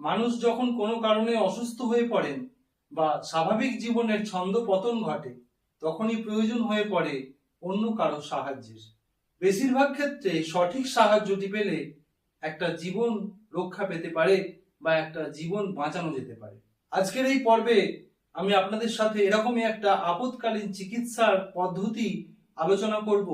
মানুষ যখন কোনো কারণে অসুস্থ হয়ে পড়েন বা স্বাভাবিক জীবনের ছন্দ পতন ঘটে, তখনই প্রয়োজন হয়ে পড়ে অন্য কারও সাহায্যের। বেশিরভাগ ক্ষেত্রে সঠিক সাহায্যটি পেলে একটা জীবন রক্ষা পেতে পারে বা একটা জীবন বাঁচানো যেতে পারে। আজকের এই পর্বে আমি আপনাদের সাথে এরকমই একটা আপৎকালীন চিকিৎসার পদ্ধতি আলোচনা করব,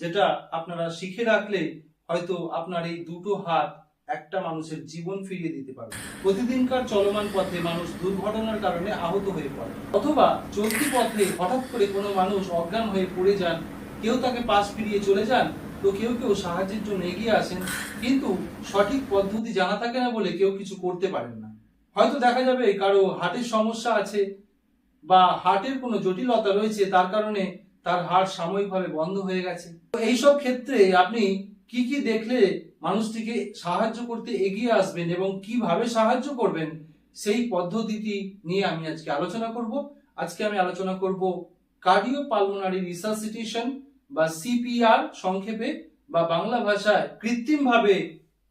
যেটা আপনারা শিখে রাখলে হয়তো আপনার এই দুটো হাত একটা মানুষের জীবন ফিরিয়ে দিতে পারবে। প্রতিদিনকার চলমান পথে মানুষ দুর্ঘটনার কারণে আহত হয়ে পড়ে। অথবা চলতি পথে হঠাৎ করে কোনো মানুষ অজ্ঞান হয়ে পড়ে যান, কেউ তাকে পাশ ফিরিয়ে চলে যান, তো কেউ কেউ সাহায্যের জন্য এগিয়ে আসেন, কিন্তু সঠিক পদ্ধতি জানা থাকে না বলে কেউ কিছু করতে পারেন না। হয়তো দেখা যাবে কারও হার্টের সমস্যা আছে বা হার্টের কোনো জটিলতা রয়েছে, তার কারণে তার হার্ট সাময়িকভাবে বন্ধ হয়ে গেছে। তো এইসব ক্ষেত্রে আপনি কি কি দেখলে মানুষটিকে সাহায্য করতে এগিয়ে আসবেন এবং কীভাবে সাহায্য করবেন, সেই পদ্ধতিটি নিয়ে আমি আজকে আলোচনা করব। আজকে আমি আলোচনা করব কার্ডিও পালমোনারি রিসাসিটেশন বা সিপিআর সংক্ষেপে বা বাংলা ভাষায় কৃত্রিমভাবে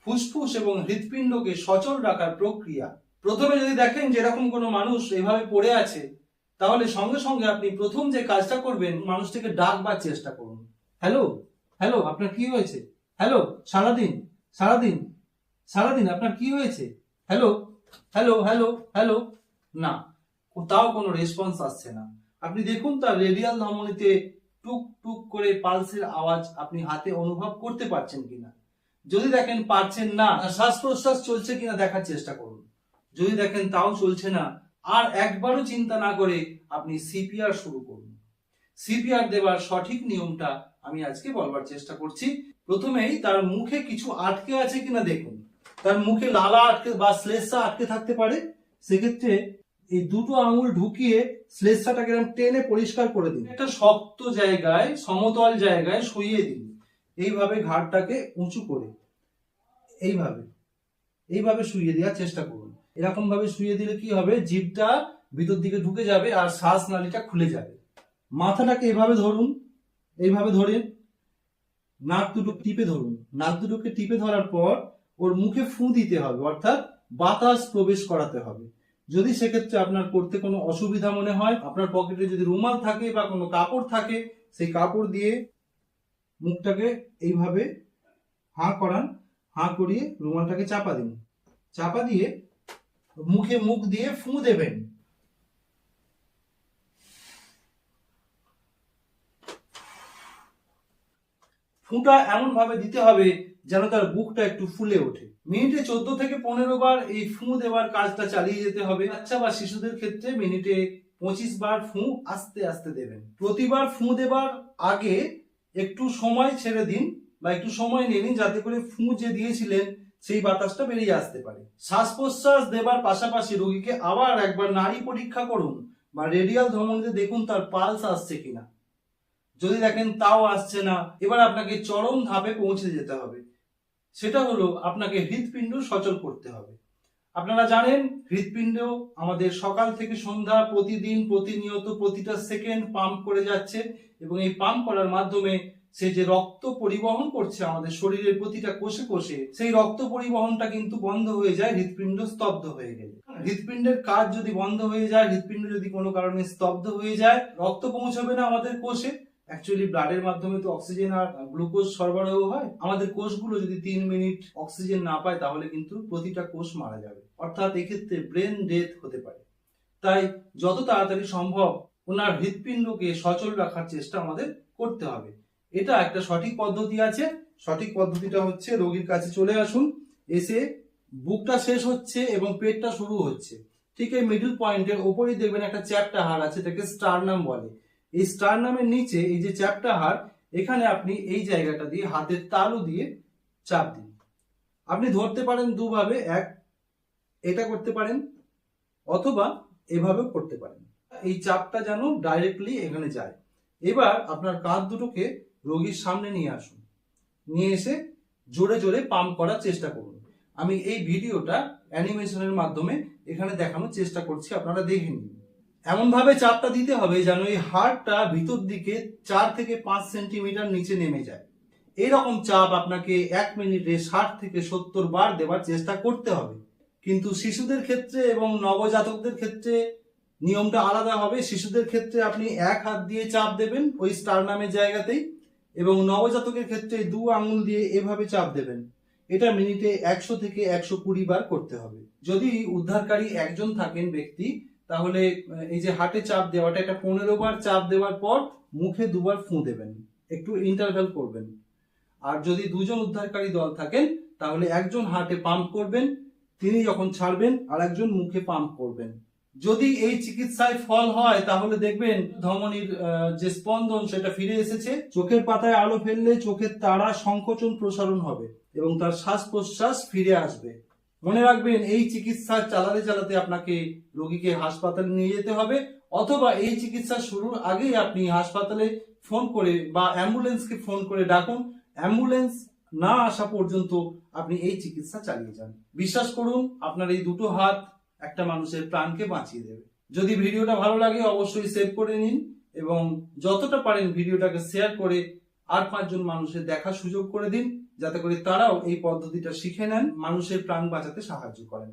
ফুসফুস এবং হৃৎপিণ্ডকে সচল রাখার প্রক্রিয়া। প্রথমে যদি দেখেন যেরকম কোনো মানুষ এভাবে পড়ে আছে, তাহলে সঙ্গে সঙ্গে আপনি প্রথম যে কাজটা করবেন, মানুষটিকে ডাকবার চেষ্টা করুন। হ্যালো? হ্যালো, আপনার কি হয়েছে? হ্যালো, সারাদিন সারাদিন? সারাদিন? আপনার কি হয়েছে? হ্যালো হ্যালো হ্যালো হ্যালো না। তাও কোনো রেসপন্স আসছে না। আপনি দেখুন তার রেডিয়াল ধমনীতে টুক টুক করে পালসের আওয়াজ আপনি হাতে অনুভব করতে পারছেন কিনা। যদি দেখেন পারছেন না শ্বাস প্রশ্বাস চলছে কিনা দেখার চেষ্টা করুন। যদি দেখেন তাও চলছে না, আর একবারও চিন্তা না করে আপনি সিপিআর শুরু করুন। সিপিআর দেওয়ার সঠিক নিয়মটা আমি আজকে বলবার চেষ্টা করছি। প্রথমেই তার মুখে কিছু আটকে আছে কিনা দেখুন। তার মুখে লালা আটকে বা শ্লেষা আটকে থাকতে পারে। সেক্ষেত্রে এই দুটো আঙুল ঢুকিয়ে শ্লেষাটাকে এরকম টেনে পরিষ্কার করে দিন। একটা শক্ত জায়গায়, সমতল জায়গায় শুইয়ে দিন। এইভাবে ঘাড়টাকে উঁচু করে। এইভাবে। এইভাবে শুইয়ে দেওয়ার চেষ্টা করুন। এরকম ভাবে শুয়ে দিলে কি হবে? জিভটা ভিতর দিকে ঢুকে যাবে আর শ্বাস নালীটা খুলে যাবে। মাথাটাকে এভাবে ধরুন। এইভাবে ধরে নাক দুটো টিপে ধরুন। নাক দুটোকে টিপে ধরার পর ওর মুখে ফু দিতে হবে, অর্থাৎ বাতাস প্রবেশ করাতে হবে। যদি সেক্ষেত্রে আপনার করতে কোনো অসুবিধা মনে হয়, আপনার পকেটে যদি রুমাল থাকে বা কোনো কাপড় থাকে, সেই কাপড় দিয়ে মুখটাকে এইভাবে হাঁ করান, হাঁ করিয়ে রুমালটাকে চাপা দিন। চাপা দিয়ে মুখে মুখ দিয়ে ফু দেবেন। ফুটা এমন ভাবে দিতে হবে যেন তার বুকটা একটু ফুলে ওঠে। মিনিটে চোদ্দ থেকে পনেরো বার এই ফু দেওয়ার কাজটা চালিয়ে যেতে হবে। বাচ্চা বা শিশুদের ক্ষেত্রে মিনিটে পঁচিশ বার ফু আস্তে আস্তে দেবেন। প্রতিবার ফু দেবার আগে একটু সময় ছেড়ে দিন বা একটু সময় নিয়ে নিন যাতে করে ফু যে দিয়েছিলেন সেই বাতাসটা বেরিয়ে আসতে পারে। শ্বাস প্রশ্বাস দেবার পাশাপাশি রোগীকে আবার একবার নারী পরীক্ষা করুন বা রেডিয়াল ধমনীতে দেখুন তার পালস আসছে কিনা। যদি দেখেন তাও আসছে না, এবার আপনাকে চরম ধাপে পৌঁছে যেতে হবে। সেটা হলো আপনাকে হৃৎপিণ্ড সচল করতে হবে। আপনারা জানেন, হৃৎপিণ্ড আমাদের সকাল থেকে সন্ধ্যা প্রতিদিন, প্রতিনিয়ত প্রতিটা সেকেন্ড পাম্প করে যাচ্ছে এবং এই পাম্প করার মাধ্যমে সে যে রক্ত পরিবহন করছে আমাদের শরীরের প্রতিটা কোষে কোষে, সেই রক্ত পরিবহনটা কিন্তু বন্ধ হয়ে যায়, হৃৎপিণ্ড স্তব্ধ হয়ে গেলে। হৃৎপিণ্ডের কাজ যদি বন্ধ হয়ে যায়, হৃৎপিণ্ড যদি কোনো কারণে স্তব্ধ হয়ে যায়, রক্ত পৌঁছাবে না আমাদের কোষে। অ্যাকচুয়ালি ব্লাডের মাধ্যমে তো অক্সিজেন আর গ্লুকোজ সরবরাহ হয়। আমাদের কোষগুলো যদি তিন মিনিট অক্সিজেন না পায়, তাহলে কিন্তু প্রতিটা কোষ মারা যাবে। অর্থাৎ এক্ষেত্রে ব্রেন ডেথ হতে পারে। তাই যত তাড়াতাড়ি সম্ভব ওনার হৃৎপিণ্ডকে সচল রাখার চেষ্টা আমাদের করতে হবে। এটা একটা সঠিক পদ্ধতি আছে। সঠিক পদ্ধতিটা হচ্ছে রোগীর কাছে চলে আসুন, এসে বুকটা শেষ হচ্ছে এবং পেটটা শুরু হচ্ছে। ঠিক এই মিডল পয়েন্টের ওপরেই দেখবেন একটা চ্যাপটা হাড় আছে, এটাকে স্টারনাম বলে। এই স্টারনামের নিচে এই যে চ্যাপটা হাড় এখানে আপনি এই জায়গাটা দিয়ে হাতের তালু দিয়ে চাপ দিন। আপনি ধরতে পারেন দুভাবে, এক, এটা করতে পারেন অথবা এভাবেও করতে পারেন। এই চাপটা যেন ডাইরেক্টলি এখানে যায়। এবার আপনার কাঁধ দুটোকে রোগীর সামনে নিয়ে আসুন। নিয়ে এসে জোরে জোরে পাম্প করার চেষ্টা করুন। আমি এই ভিডিওটা অ্যানিমেশনের মাধ্যমে এখানে দেখানোর চেষ্টা করছি, আপনারা দেখে নিন। এমন ভাবে চাপটা দিতে হবে যেন এই হাড়টা ভিতর দিকে চার থেকে পাঁচ সেন্টিমিটার নিচে নেমে যায়। এরকম চাপ আপনাকে এক মিনিটে ষাট থেকে সত্তর বার দেওয়ার চেষ্টা করতে হবে। কিন্তু শিশুদের ক্ষেত্রে এবং নবজাতকদের ক্ষেত্রে নিয়মটা আলাদা হবে। শিশুদের ক্ষেত্রে আপনি এক হাত দিয়ে চাপ দেবেন ওই স্টার নামের জায়গাতেই এবং নবজাতকের ক্ষেত্রে দু আঙুল দিয়ে এভাবে চাপ দেবেন। এটা মিনিটে একশো থেকে একশো কুড়ি বার করতে হবে। যদি উদ্ধারকারী একজন থাকেন ব্যক্তি তাহলে এই যে হাটে চাপ দেওয়াটা, একটা পনেরো বার চাপ দেওয়ার পর মুখে দুবার ফুঁ দেবেন। একটু ইন্টারভেল করবেন। আর যদি দুজন উদ্ধারকারী দল থাকেন, তাহলে একজন হার্টে পাম্প করবেন, তিনি যখন ছাড়বেন আর একজন মুখে পাম্প করবেন। যদি এই চিকিৎসায় ফল হয়, তাহলে দেখবেন ধমনির যে স্পন্দন, সেটা ফিরে এসেছে। চোখের পাতায় আলো ফেললে চোখের তারা সংকোচন প্রসারণ হবে এবং তার শ্বাস প্রশ্বাস ফিরে আসবে। মনে রাখবেন, এই চিকিৎসা চালাতে চালাতে আপনাকে রোগীকে হাসপাতালে নিয়ে যেতে হবে, অথবা এই চিকিৎসা শুরুর আগেই আপনি হাসপাতালে ফোন করে বা অ্যাম্বুলেন্সকে ফোন করে ডাকুন। অ্যাম্বুলেন্স না আসা পর্যন্ত আপনি এই চিকিৎসা চালিয়ে যান। বিশ্বাস করুন, আপনার এই দুটো হাত একটা মানুষের প্রাণকে বাঁচিয়ে দেবে। যদি ভিডিওটা ভালো লাগে, অবশ্যই সেভ করে নিন এবং যতটা পারেন ভিডিওটাকে শেয়ার করে আর পাঁচজন মানুষের দেখার সুযোগ করে দিন। যাতে করে তারাও এই পদ্ধতিটা শিখে নেন মানুষের প্রাণ বাঁচাতে সাহায্য করেন।